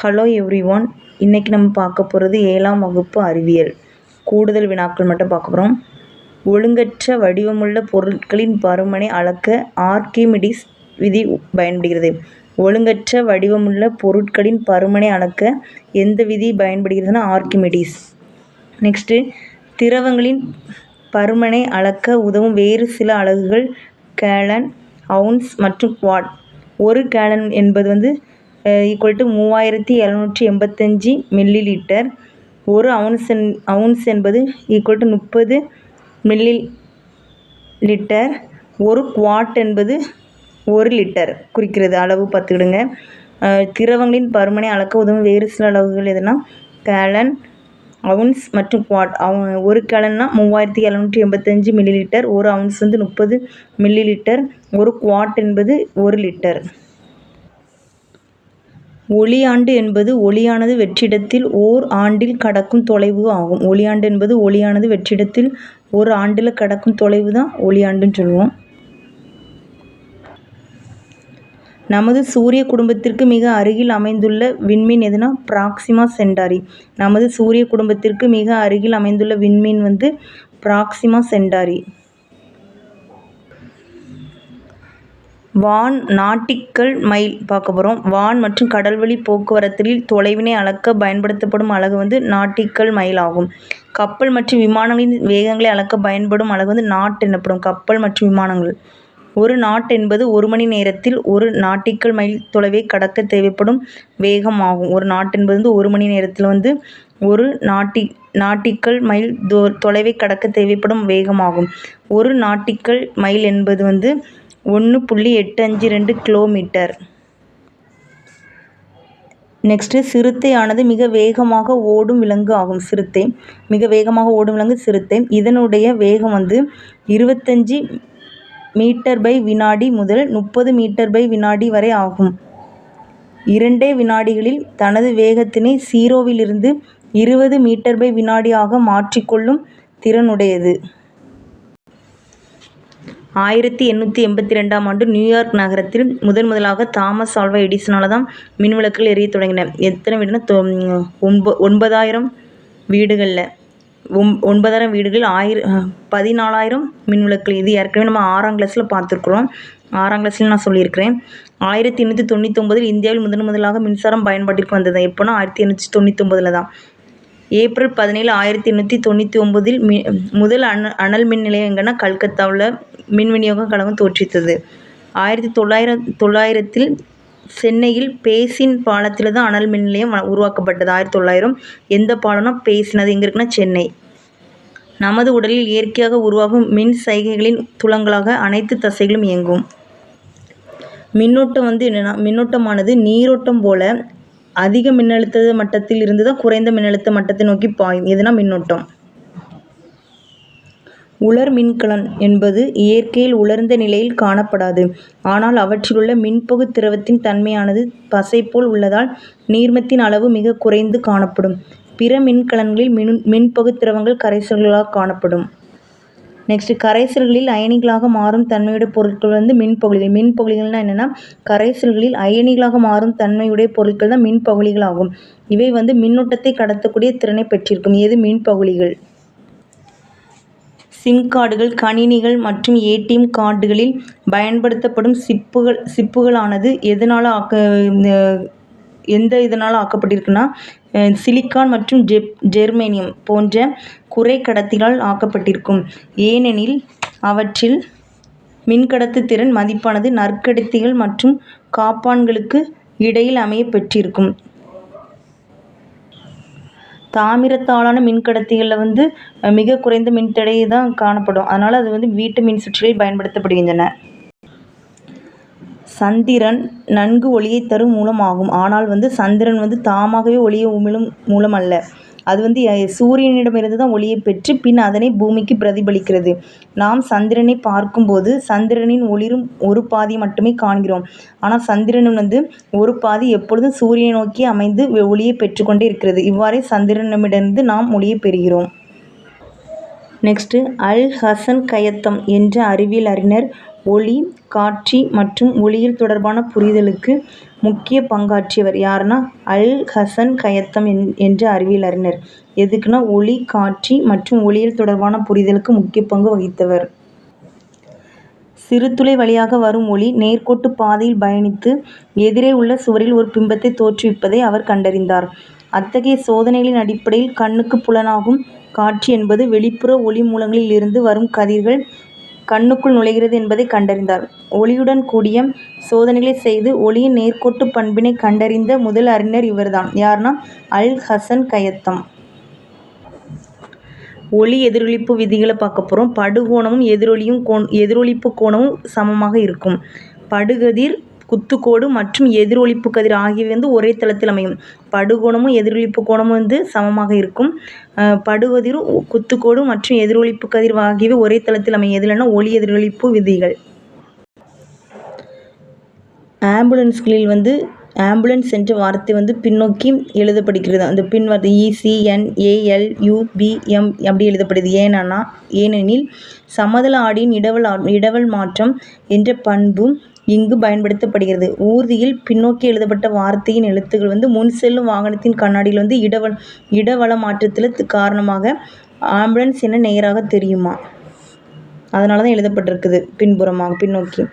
Hello every one இன்றைக்கி நம்ம பார்க்க போகிறது ஏழாம் வகுப்பு அறிவியல். கூடுதல் வினாக்கள் மட்டும் பார்க்க போகிறோம் ஒழுங்கற்ற வடிவமுள்ள பொருட்களின் பருமனை அளக்க ஆர்க்கிமிடிஸ் விதி பயன்படுகிறது. ஒழுங்கற்ற வடிவமுள்ள பொருட்களின் பருமனை அளக்க எந்த விதி பயன்படுகிறதுனா ஆர்கிமிடிஸ். நெக்ஸ்ட்டு திரவங்களின் பருமனை அளக்க உதவும் வேறு சில அலகுகள் கேலன் அவுன்ஸ் மற்றும் வாட் ஒரு கேலன் என்பது வந்து ஈக்குவல் டு மூவாயிரத்தி எழுநூற்றி எண்பத்தஞ்சி மில்லி லிட்டர் ஒரு அவுன்ஸ் என் அவுன்ஸ் என்பது ஈக்குவல் டு முப்பது மில்லி லிட்டர் ஒரு குவாட் என்பது ஒரு லிட்டர் குறிக்கிறது அளவு பார்த்துக்கிடுங்க. திரவங்களின் பருமனை அளக்க உதவும் வேறு சில அளவுகள் எதுனா கேலன் அவுன்ஸ் மற்றும் குவாட் அவ ஒரு கேலன்னா மூவாயிரத்தி எழுநூற்றி எண்பத்தஞ்சு மில்லி லிட்டர் ஒரு அவுன்ஸ் வந்து முப்பது மில்லி லிட்டர் ஒரு குவாட் என்பது ஒரு லிட்டர் ஒளியாண்டு என்பது ஒளியானது வெற்றிடத்தில் ஓர் ஆண்டில் கடக்கும் தொலைவு ஆகும். ஒளியாண்டு என்பது ஒளியானது வெற்றிடத்தில் ஒரு ஆண்டில் கடக்கும் தொலைவு தான் ஒளியாண்டுன்னு சொல்லுவோம். நமது சூரிய குடும்பத்திற்கு மிக அருகில் அமைந்துள்ள விண்மீன் எதுனா? பிராக்சிமா சென்டாரி நமது சூரிய குடும்பத்திற்கு மிக அருகில் அமைந்துள்ள விண்மீன் வந்து Proxima Centauri one nautical mile பார்க்க போகிறோம் வான் மற்றும் கடல்வழி போக்குவரத்தில் தொலைவினை அளக்க பயன்படுத்தப்படும் அலகு வந்து நாட்டிக்கல் மைல் ஆகும். கப்பல் மற்றும் விமானங்களின் வேகங்களை அளக்க பயன்படும் அலகு வந்து நாட் எனப்படும். கப்பல் மற்றும் விமானங்கள். ஒரு நாட் என்பது ஒரு மணி நேரத்தில் ஒரு நாட்டிக்கல் மைல் தொலைவை கடக்க தேவைப்படும் வேகம் ஆகும். ஒரு நாட் என்பது வந்து ஒரு மணி நேரத்தில் வந்து ஒரு நாட்டி நாட்டிக்கல் மைல் தொ தொலைவை கடக்க தேவைப்படும் வேகமாகும் ஒரு நாட்டிக்கல் மைல் என்பது வந்து ஒன்று புள்ளி எட்டு அஞ்சு ரெண்டு கிலோமீட்டர். நெக்ஸ்ட்டு சிறுத்தையானது மிக வேகமாக ஓடும் விலங்கு ஆகும். சிறுத்தை மிக வேகமாக ஓடும் விலங்கு சிறுத்தை. இதனுடைய வேகம் வந்து இருபத்தஞ்சி மீட்டர் பை வினாடி முதல் முப்பது மீட்டர் பை வினாடி வரை ஆகும். இரண்டே வினாடிகளில் தனது வேகத்தினை சீரோவிலிருந்து இருபது மீட்டர் பை வினாடியாக மாற்றிக்கொள்ளும் திறனுடையது. ஆயிரத்தி எண்ணூற்றி எண்பத்தி ரெண்டாம் ஆண்டு நியூயார்க் நகரத்தில் முதன் முதலாக தாமஸ் ஆல்வா எடிசனால் தான் மின்விளக்குகள் எரிய தொடங்கின. எத்தனை வீடுனா ஒன்ப ஒன்பதாயிரம் வீடுகளில். ஒம் ஒன்பதாயிரம் வீடுகள் ஆயிரம் பதினாலாயிரம் மின்விளக்குகள் இது ஏற்கனவே நம்ம ஆறாம் கிளாஸில் பார்த்துருக்குறோம். ஆறாம் கிளாஸில் நான் சொல்லியிருக்கிறேன். ஆயிரத்தி எண்ணூற்றி தொண்ணூத்தொம்பதில் இந்தியாவில் முதன் முதலாக மின்சாரம் பயன்பாட்டிற்கு வந்தது. எப்போனா ஆயிரத்தி எண்ணூற்றி தொண்ணூத்தொம்பதில் தான் ஏப்ரல் பதினேழு ஆயிரத்தி எண்ணூற்றி தொண்ணூற்றி ஒம்பதில் மி முதல் அண அனல் மின் நிலையம் எங்கன்னா கல்கத்தாவில் மின் விநியோக கழகம் தோற்றுவித்தது ஆயிரத்தி தொள்ளாயிரம் தொள்ளாயிரத்தில் சென்னையில் பேசின் பாலத்தில் தான் அனல் மின் நிலையம் உருவாக்கப்பட்டது. ஆயிரத்தி தொள்ளாயிரம் எந்த பாலம்னா பேசின் அது எங்கே இருக்குன்னா சென்னை. நமது உடலில் இயற்கையாக உருவாகும் மின் சைகைகளின் துளங்களாக அனைத்து தசைகளும் இயங்கும். மின்னோட்டம் வந்து என்னென்னா மின்னோட்டமானது நீரோட்டம் போல அதிக மின்னழுத்த மட்டத்தில் இருந்து தான் குறைந்த மின்னழுத்த மட்டத்தை நோக்கி பாயும் எதுனா மின்னோட்டம். உலர் மின்கலன் என்பது இயற்கையில் உலர்ந்த நிலையில் காணப்படாது. ஆனால் அவற்றிலுள்ள மின்பகு திரவத்தின் தன்மையானது பசை போல் உள்ளதால் நீர்மத்தின் அளவு மிக குறைந்து காணப்படும். பிற மின்கலன்களில் மின் மின்பகு திரவங்கள் கரைசல்களாக காணப்படும். நெக்ஸ்ட்டு கரைசல்களில் அயனிகளாக மாறும் தன்மையுடைய பொருட்கள் வந்து மின்பகுளிகள் மின்பகுளிகள்னால் என்னென்னா கரைசல்களில் அயனிகளாக மாறும் தன்மையுடைய பொருட்கள் தான் மின்பகுளிகள் ஆகும் இவை வந்து மின்னோட்டத்தை கடத்தக்கூடிய திறனை பெற்றிருக்கும். எது? மின்பகுளிகள் சிம் கார்டுகள் கணினிகள் மற்றும் ஏடிஎம் கார்டுகளில் பயன்படுத்தப்படும் சிப்புகள் சிப்புகளானது எதனால் ஆக்க எந்த இதனால் ஆக்கப்பட்டிருக்குன்னா சிலிக்கான் மற்றும் ஜெப் ஜெர்மேனியம் போன்ற குறை கடத்திகளால் ஆக்கப்பட்டிருக்கும். ஏனெனில் அவற்றில் மின்கடத்து திறன் மதிப்பானது நற்கடத்திகள் மற்றும் காப்பான்களுக்கு இடையில் அமைய பெற்றிருக்கும். தாமிரத்தாலான மின்கடத்திகளில் வந்து மிக குறைந்த மின்தடை தான் காணப்படும். அதனால் அது வந்து வீட்டு மின் சுற்றில் பயன்படுத்தப்படுகின்றன. சந்திரன் நன்கு ஒளியை தரும் மூலம் ஆகும் ஆனால் வந்து சந்திரன் வந்து தாமாகவே ஒளியை உமிழும் மூலம் அல்ல அது வந்து சூரியனிடமிருந்து தான் ஒளியை பெற்று பின் அதனை பூமிக்கு பிரதிபலிக்கிறது. நாம் சந்திரனை பார்க்கும்போது சந்திரனின் ஒளிரும் ஒரு பாதி மட்டுமே காண்கிறோம். ஆனால் சந்திரன் வந்து ஒரு பாதி எப்பொழுதும் சூரியனை நோக்கி அமைந்து ஒளியை பெற்றுக்கொண்டே இருக்கிறது. இவ்வாறே சந்திரனிடமிருந்து நாம் ஒளியை பெறுகிறோம். நெக்ஸ்ட்டு அல் ஹசன் கயத்தம் என்ற அறிவியல் அறிஞர் ஒளி காட்சி மற்றும் ஒளியியல் தொடர்பான புரிதலுக்கு முக்கிய பங்காற்றியவர் யாருன்னா அல் ஹசன் கயத்தம் என்ற அறிவியல் அறிஞர். எதுக்குன்னா ஒளி காட்சி மற்றும் ஒளியியல் தொடர்பான புரிதலுக்கு முக்கிய பங்கு வகித்தவர். சிறுதுளை வழியாக வரும் ஒளி நேர்கோட்டு பாதையில் பயணித்து எதிரே உள்ள சுவரில் ஒரு பிம்பத்தை தோற்றுவிப்பதை அவர் கண்டறிந்தார். அத்தகைய சோதனைகளின் அடிப்படையில் கண்ணுக்கு புலனாகும் காட்சி என்பது வெளிப்புற ஒளி மூலங்களில் இருந்து வரும் கதிர்கள் கண்ணுக்குள் நுழைகிறது என்பதை கண்டறிந்தார். ஒளியுடன் கூடிய சோதனைகளை செய்து ஒளியின் நேர்கோட்டு பண்பினை கண்டறிந்த முதல் அறிஞர் இவர்தான். யார்னா? அல் ஹசன் கயத்தம். ஒளி எதிரொலிப்பு விதிகளை பார்க்க போகிறோம் படுகோணமும் எதிரொலியும் கோண் எதிரொலிப்பு கோணமும் சமமாக இருக்கும். படுகதிர் குத்துக்கோடு மற்றும் எதிரொலிப்பு கதிர் ஆகியவை வந்து ஒரே தளத்தில் அமையும். படுகோணமும் எதிரொலிப்பு கோணமும் வந்து சமமாக இருக்கும். படுவதிரும் குத்துக்கோடு மற்றும் எதிரொலிப்பு கதிர் ஆகியவை ஒரே தளத்தில் அமையும் ஒளி எதிரொலிப்பு விதிகள். ஆம்புலன்ஸ்களில் வந்து ஆம்புலன்ஸ் என்ற வார்த்தை வந்து பின்னோக்கி எழுதப்படுகிறது. அந்த பின் வார்த்தை இசிஎன் ஏஎல் யூபிஎம் அப்படி எழுதப்படுது. ஏன்னா ஏனெனில் சமதள ஆடியின் இடவல் இடவல் மாற்றம் என்ற பண்பும் இங்கு பயன்படுத்தப்படுகிறது. ஊர்தியில் பின்னோக்கி எழுதப்பட்ட வார்த்தையின் எழுத்துக்கள் வந்து முன் செல்லும் வாகனத்தின் கண்ணாடியில் வந்து இடவல் இடவள மாற்றத்தில் காரணமாக ஆம்புலன்ஸ் என நேராக தெரியுமா? அதனால தான் எழுதப்பட்டிருக்குது பின்புறமாக பின்னோக்கி.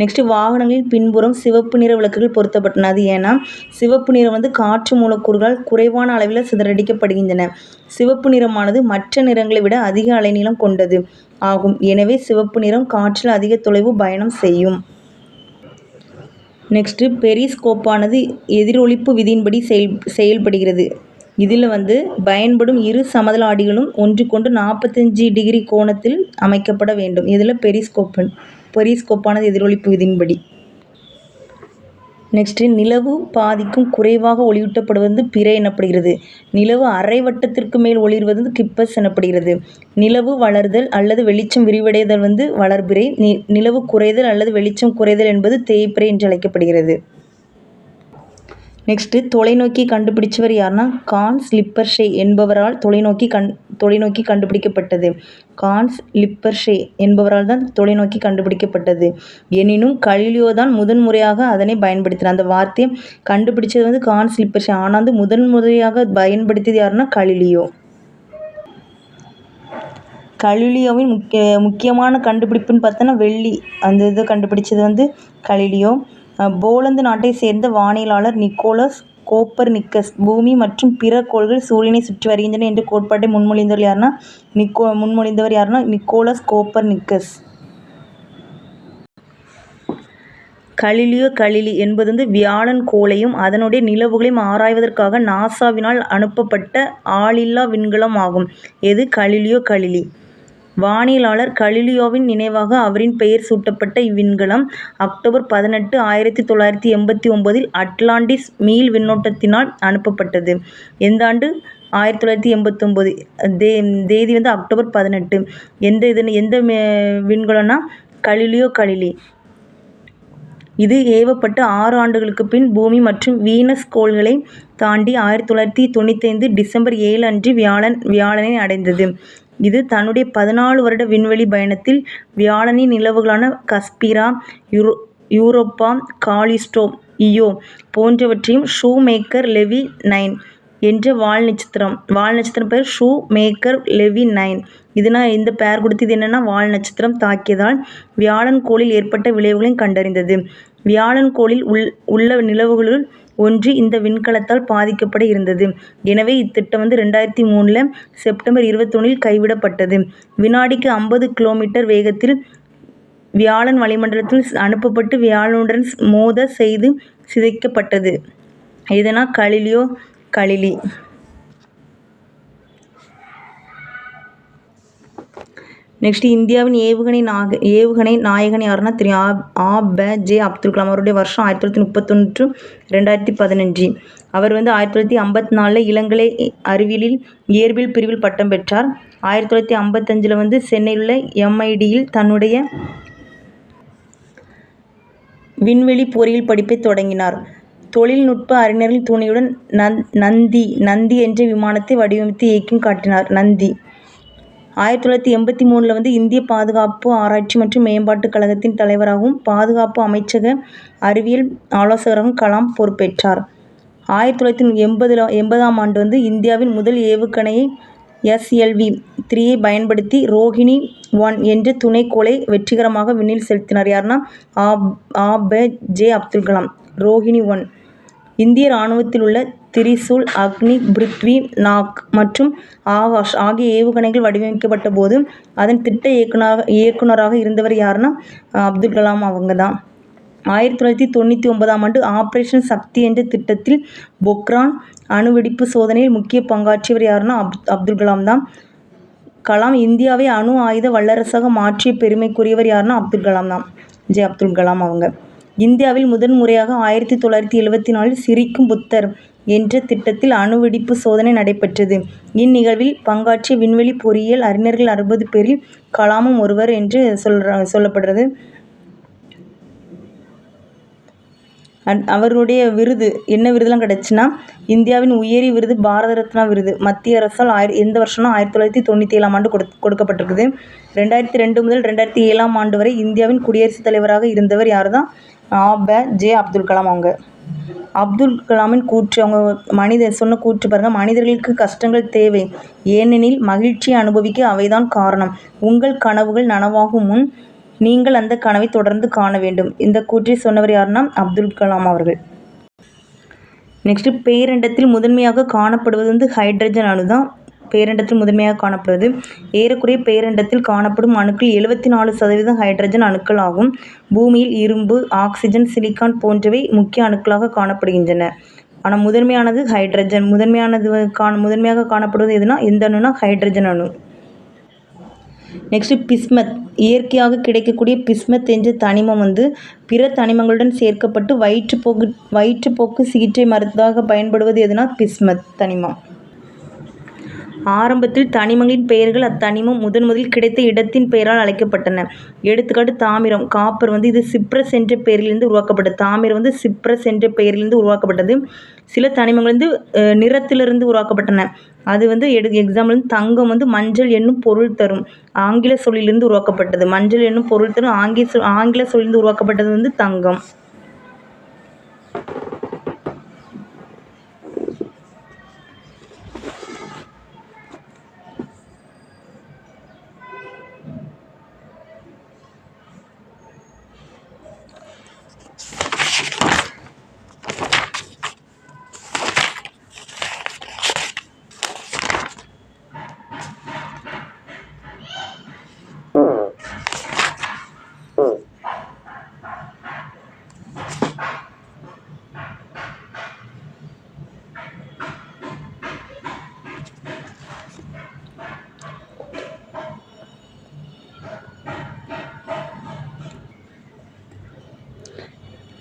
நெக்ஸ்ட்டு வாகனங்களின் பின்புறம் சிவப்பு நிற விளக்குகள் பொருத்தப்பட்டன. அது ஏன்னா சிவப்பு நிறம் வந்து காற்று மூலக்கூறுகள் குறைவான அளவில் சிதறடிக்கப்படுகின்றன. சிவப்பு நிறமானது மற்ற நிறங்களை விட அதிக அலைநீளம் கொண்டது ஆகும். எனவே சிவப்பு நிறம் காற்றில் அதிக தொலைவு பயணம் செய்யும். நெக்ஸ்ட்டு பெரிஸ்கோப்பானது எதிரொலிப்பு விதியின்படி செயல் செயல்படுகிறது. இதில் வந்து பயன்படும் இரு சமதள ஆடிகளும் கொண்டு நாற்பத்தஞ்சு டிகிரி கோணத்தில் அமைக்கப்பட வேண்டும். இதில் பெரிஸ்கோப்பன் பெரிஸ்கோப்பானது எதிரொலிப்பு விதியின்படி. நெக்ஸ்ட்டு நிலவு பாதிக்கும் குறைவாக ஒளியூட்டப்படுவது பிறை எனப்படுகிறது. நிலவு அரை வட்டத்திற்கு மேல் ஒளிர்வது கிப்பஸ் எனப்படுகிறது. நிலவு வளர்தல் அல்லது வெளிச்சம் விரிவடைதல் வந்து வளர்பிறை. நிலவு குறைதல் அல்லது வெளிச்சம் குறைதல் என்பது தேய்பிறை என்று அழைக்கப்படுகிறது. நெக்ஸ்ட்டு தொலைநோக்கி கண்டுபிடிச்சவர் யாருன்னா கான்ஸ் லிப்பர்ஷே என்பவரால் தொலைநோக்கி கண் தொலைநோக்கி கண்டுபிடிக்கப்பட்டது. கான்ஸ் லிப்பர்ஷே என்பவரால் தான் தொலைநோக்கி கண்டுபிடிக்கப்பட்டது. எனினும் கலிலியோ தான் முதன் முறையாக அதனை பயன்படுத்தினார். அந்த வார்த்தையை கண்டுபிடிச்சது வந்து கான்ஸ் லிப்பர்ஷே ஆனால் வந்து முதன்முறையாக பயன்படுத்தியது யாருன்னா கலிலியோ. கலிலியோவின் முக்கிய முக்கியமான கண்டுபிடிப்புன்னு பார்த்தோன்னா வெள்ளி அந்த இதை கண்டுபிடிச்சது வந்து கலிலியோ. போலந்து நாட்டை சேர்ந்த வானியலாளர் நிக்கோலஸ் கோப்பர்நிக்கஸ் பூமி மற்றும் பிற கோள்கள் சூரியனை சுற்றி வருகின்றன என்ற கோட்பாட்டை முன்மொழிந்தவர் யாருன்னா நிக்கோ முன்மொழிந்தவர் யாருன்னா நிக்கோலஸ் கோப்பர்நிக்கஸ் கலிலியோ கலிலி என்பது வந்து வியாழன் கோளையும் அதனுடைய நிலவுகளையும் ஆராய்வதற்காக நாசாவினால் அனுப்பப்பட்ட ஆளில்லா விண்கலம் ஆகும். எது? Galileo Galilei. வானியலாளர் கலிலியோவின் நினைவாக அவரின் பெயர் சூட்டப்பட்ட இவ்விண்கலம் அக்டோபர் பதினெட்டு ஆயிரத்தி தொள்ளாயிரத்தி எண்பத்தி ஒம்போதில் அட்லாண்டிஸ் மீள் விண்ணோட்டத்தினால் அனுப்பப்பட்டது. எந்த ஆண்டு? ஆயிரத்தி தொள்ளாயிரத்தி எண்பத்தொம்போது தே தேதி வந்து அக்டோபர் பதினெட்டு. எந்த இது எந்த விண்கலம்னா? Galileo Galilei. இது ஏவப்பட்டு ஆறு ஆண்டுகளுக்கு பின் பூமி மற்றும் வீனஸ் கோள்களை தாண்டி ஆயிரத்தி தொள்ளாயிரத்தி தொண்ணூத்தைந்து டிசம்பர் ஏழு அன்று வியாழன் வியாழனை அடைந்தது. இது தன்னுடைய பதினாலு வருட விண்வெளி பயணத்தில் வியாழனின் நிலவுகளான கஸ்பிரா யூரோ யூரோப்பா காலிஸ்டோ இயோ போன்றவற்றையும் ஷூ மேக்கர் லெவி நைன் என்ற வால் நட்சத்திரம் வால் நட்சத்திரம் பேர் ஷூ மேக்கர் லெவி நைன். இதுனா இந்த பெயர் கொடுத்தது என்னென்னா வால் நட்சத்திரம் தாக்கியதால் வியாழன் கோளில் ஏற்பட்ட விளைவுகளையும் கண்டறிந்தது. வியாழன் கோளில் உள் உள்ள நிலவுகளுள் ஒன்று இந்த விண்கலத்தால் பாதிக்கப்பட இருந்தது. எனவே இத்திட்டம் வந்து ரெண்டாயிரத்தி மூணில் செப்டம்பர் இருபத்தொன்னில் கைவிடப்பட்டது. வினாடிக்கு ஐம்பது கிலோமீட்டர் வேகத்தில் வியாழன் வளிமண்டலத்தில் அனுப்பப்பட்டு வியாழனுடன் மோத செய்து சிதைக்கப்பட்டது. இதனால் கலிலியோ கலிலி நெக்ஸ்ட் இந்தியாவின் ஏவுகணை நாக ஏவுகணை நாயகன் யாருன்னா தெரியும் ஆ ஆ ப ஜே அப்துல் கலாம் அவருடைய வருஷம் ஆயிரத்தி தொள்ளாயிரத்தி முப்பத்தொன்று ரெண்டாயிரத்தி பதினஞ்சு. அவர் வந்து ஆயிரத்தி தொள்ளாயிரத்தி ஐம்பத்தி நாலில் இளங்கலை அறிவியலில் இயற்பியல் பிரிவில் பட்டம் பெற்றார். ஆயிரத்தி தொள்ளாயிரத்தி ஐம்பத்தஞ்சில் வந்து சென்னையில் உள்ள எம்ஐடியில் தன்னுடைய விண்வெளி பொறியியல் படிப்பை தொடங்கினார். தொழில்நுட்ப அறிஞர்கள் துணையுடன் நந் நந்தி நந்தி என்ற விமானத்தை வடிவமைத்து இயக்கியும் காட்டினார். நந்தி. ஆயிரத்தி தொள்ளாயிரத்தி எண்பத்தி மூணில் வந்து இந்திய பாதுகாப்பு ஆராய்ச்சி மற்றும் மேம்பாட்டுக் கழகத்தின் தலைவராகவும் பாதுகாப்பு அமைச்சக அறிவியல் ஆலோசகராகவும் கலாம் பொறுப்பேற்றார். ஆயிரத்தி தொள்ளாயிரத்தி எண்பதில் எண்பதாம் ஆண்டு வந்து இந்தியாவின் முதல் ஏவுகணையை எஸ்எல்வி த்ரீயை பயன்படுத்தி ரோஹிணி ஒன் என்ற துணைக்கோளை வெற்றிகரமாக விண்ணில் செலுத்தினார். யாருன்னா ஆப் ஆப ஜே அப்துல் கலாம் ரோஹிணி ஒன். இந்திய இராணுவத்தில் உள்ள திரிசூல் அக்னி பிருத்வி நாக் மற்றும் ஆகாஷ் ஆகிய ஏவுகணைகள் வடிவமைக்கப்பட்ட போது அதன் திட்ட இயக்குனர் இயக்குனராக இருந்தவர் யாருன்னா அப்துல் கலாம் அவங்க தான் ஆயிரத்தி தொள்ளாயிரத்தி தொண்ணூற்றி ஒன்பதாம் ஆண்டு ஆப்ரேஷன் சக்தி என்ற திட்டத்தில் பொக்ரான் அணுவெடிப்பு சோதனையில் முக்கிய பங்காற்றியவர் யாருன்னா அப் அப்துல் கலாம் தான். கலாம் இந்தியாவை அணு ஆயுத வல்லரசாக மாற்றிய பெருமைக்குரியவர் யாருன்னா அப்துல் கலாம் தான். ஜே. அப்துல் கலாம் அவங்க. இந்தியாவில் முதன் முறையாக ஆயிரத்தி தொள்ளாயிரத்தி எழுவத்தி நாலில் சிரிக்கும் புத்தர் என்ற திட்டத்தில் அணுவெடிப்பு சோதனை நடைபெற்றது. இந்நிகழ்வில் பங்காற்றிய விண்வெளி பொறியியல் அறிஞர்கள் அறுபது பேரில் கலாமும் ஒருவர் என்று சொல்ற சொல்லப்படுறது. அவருடைய விருது என்ன விருதுலாம் கிடச்சுன்னா இந்தியாவின் உயரிய விருது பாரத ரத்னா விருது. மத்திய அரசால் ஆயிர எந்த வருஷம்னா ஆயிரத்தி தொள்ளாயிரத்தி தொண்ணூற்றி ஏழாம் ஆண்டு கொடு கொடுக்கப்பட்டிருக்குது. ரெண்டாயிரத்தி ரெண்டு முதல் ரெண்டாயிரத்தி ஏழாம் ஆண்டு வரை இந்தியாவின் குடியரசுத் தலைவராக இருந்தவர் யார் தான் ஆப ஜே அப்துல் கலாம் அவங்க. அப்துல் கலாமின் கூற்று அவங்க மனிதர் சொன்ன கூற்று பாருங்கள் மனிதர்களுக்கு கஷ்டங்கள் தேவை. ஏனெனில் மகிழ்ச்சியை அனுபவிக்க அவைதான் காரணம். உங்கள் கனவுகள் நனவாகும் முன் நீங்கள் அந்த கனவை தொடர்ந்து காண வேண்டும். இந்த கூற்றை சொன்னவர் யாருன்னா அப்துல் கலாம் அவர்கள். நெக்ஸ்ட்டு பேரண்டத்தில் முதன்மையாக காணப்படுவது வந்து ஹைட்ரஜன் அணு தான் பேரண்டத்தில் முதன்மையாக காணப்படுவது. ஏறக்குறைய பேரண்டத்தில் காணப்படும் அணுக்கள் எழுபத்தி நாலு சதவீதம் ஹைட்ரஜன் அணுக்கள் ஆகும். பூமியில் இரும்பு ஆக்சிஜன் சிலிக்கான் போன்றவை முக்கிய அணுக்களாக காணப்படுகின்றன. ஆனால் முதன்மையானது ஹைட்ரஜன். முதன்மையானது காண முதன்மையாக காணப்படுவது எதுனா எந்த அணுனா ஹைட்ரஜன் அணு. Next bismuth. இயற்கையாக கிடைக்கக்கூடிய பிஸ்மத் என்ற தனிமம் வந்து பிற தனிமங்களுடன் சேர்க்கப்பட்டு வயிற்றுப்போக்கு வயிற்றுப்போக்கு சிகிச்சை மருந்தாக பயன்படுவது எதுனா பிஸ்மத் தனிமம். ஆரம்பத்தில் தனிமங்களின் பெயர்கள் அத்தனிமம் முதன் முதலில் கிடைத்த இடத்தின் பெயரால் அழைக்கப்பட்டன. எடுத்துக்காட்டு தாமிரம். காப்பர் வந்து இது சிப்ரஸ் என்ற பெயரிலிருந்து உருவாக்கப்பட்டது. தாமிரம் வந்து சிப்ரஸ் என்ற பெயரிலிருந்து உருவாக்கப்பட்டது. சில தனிமங்கள் வந்து நிறத்திலிருந்து உருவாக்கப்பட்டன. அது வந்து எடு எக்ஸாம்பிள் வந்து தங்கம் வந்து மஞ்சள் என்னும் பொருள் தரும். ஆங்கில சொல்லிலிருந்து உருவாக்கப்பட்டது. மஞ்சள் என்னும் பொருள் தரும். ஆங்கில சொல் ஆங்கில சொல்லிலிருந்து உருவாக்கப்பட்டது வந்து தங்கம்.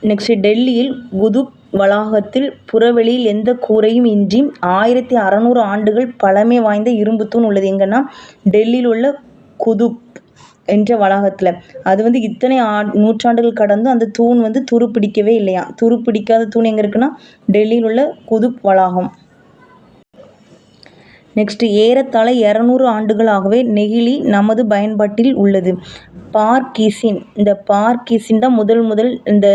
நெக்ஸ்ட் டெல்லியில் குதுப் வளாகத்தில் புறவெளியில் எந்த கூரையும் இன்றி ஆயிரத்தி அறநூறு ஆண்டுகள் பழமை வாய்ந்த இரும்புத் தூண் உள்ளது. எங்கன்னா டெல்லியில் உள்ள குதுப் என்ற வளாகத்தில். அது வந்து இத்தனை ஆ நூற்றாண்டுகள் கடந்தும் அந்த தூண் வந்து துருப்பிடிக்கவே இல்லையா? துருப்பிடிக்காத தூண் எங்கே இருக்குன்னா டெல்லியில் உள்ள குதுப் வளாகம். நெக்ஸ்ட்டு ஏறத்தாழ இரநூறு ஆண்டுகளாகவே நெகிழி நமது பயன்பாட்டில் உள்ளது. பார்க்கிசின். இந்த பார்க்கிசின் தான் முதல் முதல் இந்த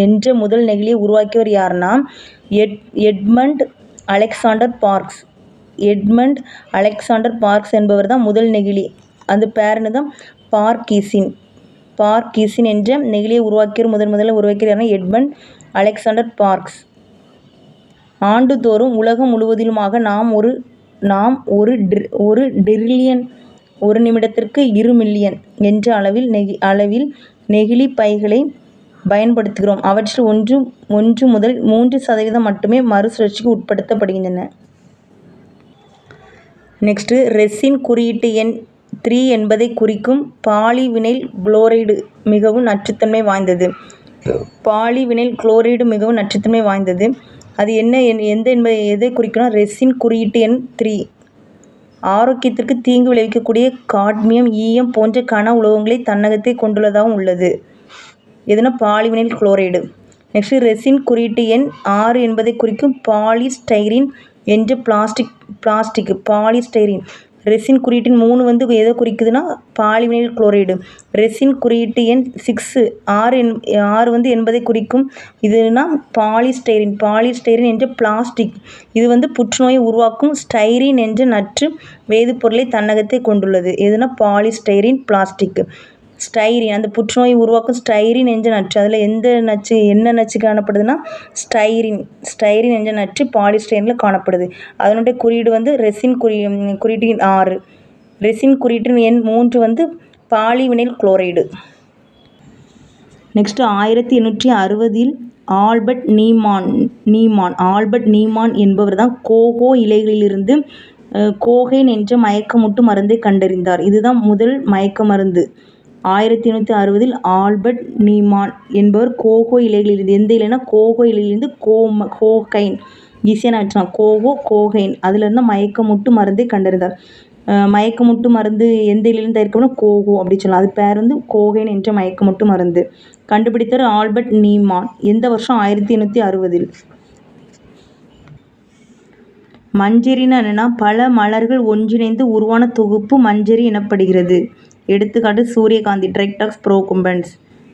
என்ற முதல் நெகிழியை உருவாக்கியவர் யாருன்னா எட் Edmund Alexander Parkes. Edmund Alexander Parkes என்பவர் தான் முதல் நெகிழி. அந்த பேரனு தான் பார்க்கிசின். பார்க்கிசின் என்ற நெகிழியை உருவாக்கியவர் முதன் முதல்ல உருவாக்கியவர் எட்மண்ட் அலெக்சாண்டர் பார்க்ஸ். ஆண்டுதோறும் உலகம் முழுவதிலுமாக நாம் ஒரு நாம் ஒரு ட்ரி- ஒரு டிரில்லியன் ஒரு நிமிடத்திற்கு இரு மில்லியன் என்ற அளவில் நெகி அளவில் நெகிழி பைகளை பயன்படுத்துகிறோம். அவற்றில் ஒன்று ஒன்று முதல் மூன்று சதவீதம் மட்டுமே மறுசுழற்சிக்கு உட்படுத்தப்படுகின்றன. நெக்ஸ்ட்டு ரெசின் குறியீட்டு எண் த்ரீ என்பதை குறிக்கும் பாலிவினைல் குளோரைடு மிகவும் நச்சுத்தன்மை வாய்ந்தது. பாலிவினைல் குளோரைடு மிகவும் நச்சுத்தன்மை வாய்ந்தது. அது என்ன என் எந்த என்பதை எதை குறிக்கணும்? ரெசின் குறியீட்டு எண் த்ரீ. ஆரோக்கியத்திற்கு தீங்கு விளைவிக்கக்கூடிய காட்மியம் ஈயம் போன்ற கன உலோகங்களை தன்னகத்தை கொண்டுள்ளதாகவும் உள்ளது. எதுனா? Polyvinyl chloride. நெக்ஸ்ட் ரெசின் குறியீட்டு எண் ஆறு என்பதை குறிக்கும் பாலிஸ்டைரின் என்ற பிளாஸ்டிக் பிளாஸ்டிக் பாலிஸ்டைரின் ரெசின் குறியீட்டின் மூணு வந்து எதை குறிக்குதுன்னா? Polyvinyl chloride. ரெசின் குறியீட்டு எண் சிக்ஸு ஆறு என் ஆறு வந்து என்பதை குறிக்கும். இதுனா பாலிஸ்டைரின் பாலிஸ்டைரின் என்ற பிளாஸ்டிக். இது வந்து புற்றுநோயை உருவாக்கும் ஸ்டைரின் என்ற நற்று வேதிப்பொருளை தன்னகத்தை கொண்டுள்ளது. எதுனா பாலிஸ்டைரின் பிளாஸ்டிக். ஸ்டைரின் அந்த புற்றுநோய் உருவாக்கும் ஸ்டைரின் என்ற நச்சு. அதில் எந்த நச்சு என்ன நச்சு காணப்படுதுன்னா ஸ்டைரின் ஸ்டைரின் நெஞ்ச நச்சு பாலிஸ்டைனில் காணப்படுது. அதனுடைய குறியீடு வந்து ரெசின் குறி குறியீட்டின் ஆறு. ரெசின் குறியீட்டின் எண் மூன்று வந்து பாலிவினைல் குளோரைடு. நெக்ஸ்ட் ஆயிரத்தி எண்ணூற்றி அறுபதில் ஆல்பர்ட் நீமான் நீமான் ஆல்பர்ட் நீமான் என்பவர் தான் கோகோ இலைகளிலிருந்து கோகைன் என்ற மயக்கமுட்டு மருந்தை கண்டறிந்தார். இதுதான் முதல் மயக்க மருந்து. ஆயிரத்தி எண்ணூற்றி அறுபதில் ஆல்பர்ட் நீமான் என்பவர் கோகோ இலைகளிலிருந்து எந்த இலைனா கோகோ இலையிலிருந்து கோம கோகைன் ஈஸியாக நான் வச்சுக்கலாம் கோகோ கோகைன் அதிலிருந்து மயக்கமுட்டு மருந்தை கண்டறிந்தார். மயக்கமுட்டு மருந்து எந்த இலையிலிருந்து தயாரிக்கணும்னா கோகோ அப்படி சொல்லலாம். அது பேர் வந்து கோகைன் என்ற மயக்கமுட்டு மருந்து. கண்டுபிடித்தவர் ஆல்பர்ட் நீமான். எந்த வருஷம்? ஆயிரத்தி எண்ணூற்றி அறுபதில். மஞ்சரின்னு என்னென்னா பல மலர்கள் ஒன்றிணைந்து உருவான தொகுப்பு மஞ்சரி எனப்படுகிறது. எடுத்துக்காட்டு சூரியகாந்தி ட்ரைக்டாக்ஸ் ப்ரோகும்பன்ஸ்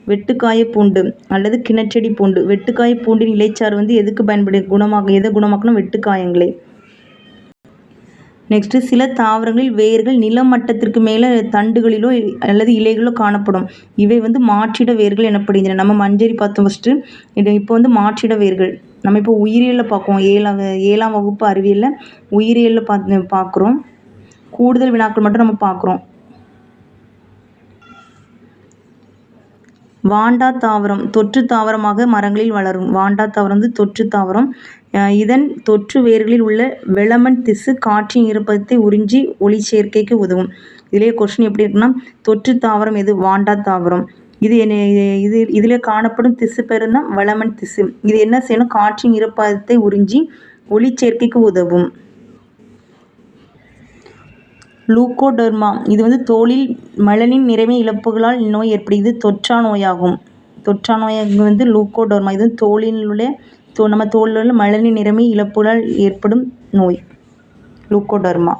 வெட்டுக்காய பூண்டு அல்லது கிணச்செடி பூண்டு. வெட்டுக்காய பூண்டின் இலைச்சாறு வந்து எதுக்கு பயன்படு குணமாக எதை குணமாக்கணும் வெட்டுக்காயங்களை. நெக்ஸ்ட்டு சில தாவரங்களில் வேர்கள் நிலமட்டத்திற்கு மேலே தண்டுகளிலோ அல்லது இலைகளோ காணப்படும். இவை வந்து மாற்றிட வேர்கள் எனப்படுகின்றன. நம்ம மஞ்சரி பார்த்தோம் ஃபஸ்ட்டு இது இப்போ வந்து மாற்றிட வேர்கள். நம்ம இப்போ உயிரியலில் பார்க்குவோம் ஏழாம் ஏழாம் வகுப்பு அறிவியலில் உயிரியலில் பார்த்து பார்க்குறோம். கூடுதல் வினாக்கள் மட்டும் நம்ம பார்க்குறோம். வாண்டா தாவரம் தொற்று தாவரமாக மரங்களில் வளரும். வாண்டா தாவரம் வந்து தொற்று தாவரம். இதன் தொற்று வேர்களில் உள்ள வெளமன் திசு காற்றின் ஈரப்பதத்தை உறிஞ்சி ஒளி சேர்க்கைக்கு உதவும். இதிலேயே கொஸ்டின் எப்படி இருக்குன்னா தொற்று தாவரம் எது? வாண்டா தாவரம். இது என்ன இது இதில் காணப்படும் திசு பெருந்தான் வளமன் திசு. இது என்ன செய்யணும்? காற்றின் ஈரப்பதத்தை உறிஞ்சி ஒளி சேர்க்கைக்கு உதவும். லூக்கோடெர்மா இது வந்து தோலில் மலனின் நிறைமை இழப்புகளால் நோய் ஏற்படுகிறது. தொற்றா நோயாகும். தொற்றா நோய் வந்து லூக்கோடெர்மா இது தோலில் உள்ள தோ நம்ம தோலில் உள்ள மலனின் நிறைமை இழப்புகளால் ஏற்படும் நோய். லூக்கோடெர்மா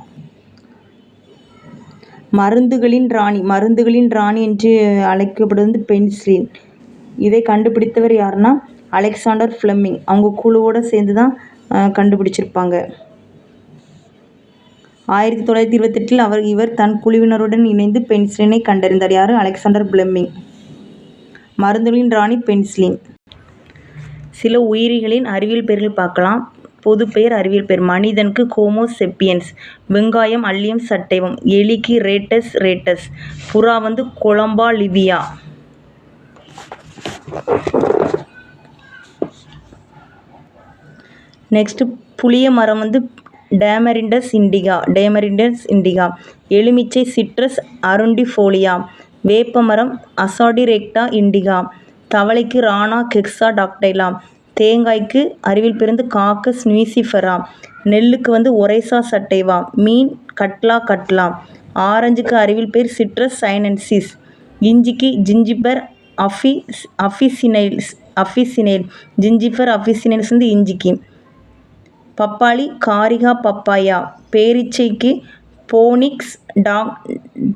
மருந்துகளின் ராணி. மருந்துகளின் ராணி என்று அழைக்கப்படுவது பென்சிலின். இதை கண்டுபிடித்தவர் யாருன்னா அலெக்சாண்டர் ஃப்ளெமிங். அவங்க குழுவோடு சேர்ந்து தான் கண்டுபிடிச்சிருப்பாங்க. ஆயிரத்தி தொள்ளாயிரத்தி இருபத்தெட்டில் அவர் இவர் தன் குழுவினருடன் இணைந்து பென்சிலினை கண்டறிந்தார். யார்? Alexander Fleming. மருந்துகளின் ராணி பென்சிலின். சில உயிரிகளின் அறிவியல் பெயர்கள் பார்க்கலாம். பொது பெயர் அறிவியல் பெயர். மனிதனுக்கு ஹோமோ செப்பியன்ஸ். வெங்காயம் அள்ளியம் சட்டைவம். எலிக்கு ரேட்டஸ் ரேட்டஸ். புறா வந்து கொலம்பா லிவியா. நெக்ஸ்ட்டு புளிய மரம் வந்து டேமரிண்டஸ் இண்டிகா டேமரிண்டஸ் இண்டிகா எலுமிச்சை சிட்ரஸ் அருண்டிஃபோலியா வேப்பமரம் அசாடிரெக்டா இண்டிகா. தவளைக்கு ராணா கெக்ஸா டாக்டைலா தேங்காய்க்கு அறிவில் பிறந்து காக்கஸ் நியூசிஃபரா. நெல்லுக்கு வந்து ஒரைசா சட்டைவா. மீன் கட்லா கட்லா. ஆரஞ்சுக்கு அறிவில் பேர் சிட்ரஸ் சைனன்சிஸ். இஞ்சிக்கு ஜிஞ்சிபர் அஃபி அஃபிசினைல்ஸ் அஃபிசினைல். ஜிஞ்சிஃபர் அஃபிசினைல்ஸ் வந்து இஞ்சிக்கு. பப்பாளி காரிகா பப்பாயா. பேரிச்சைக்கு போனிக்ஸ் டாக்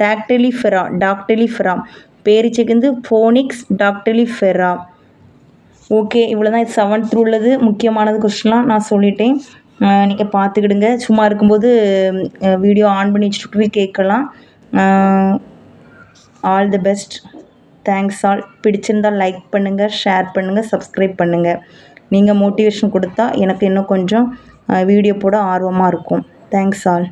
டாக்டெலிஃபெரா டாக்டெலிஃபெரா பேரிச்சைக்கு வந்து போனிக்ஸ் டாக்டெலிஃபெரா. ஓகே இவ்வளோ தான் செவன்த் உள்ளது. முக்கியமானது கொஸ்டின்லாம் நான் சொல்லிட்டேன். நீங்கள் பார்த்துக்கிடுங்க. சும்மா இருக்கும்போது வீடியோ ஆன் பண்ணி வச்சுட்டு கேட்கலாம். All the best thanks all பிடிச்சிருந்தால் லைக் பண்ணுங்கள் ஷேர் பண்ணுங்கள் சப்ஸ்கிரைப் பண்ணுங்கள் நீங்கள் மோட்டிவேஷன் கொடுத்தா எனக்கு இன்னும் கொஞ்சம் வீடியோ போட ஆர்வமாக இருக்கும். Thanks all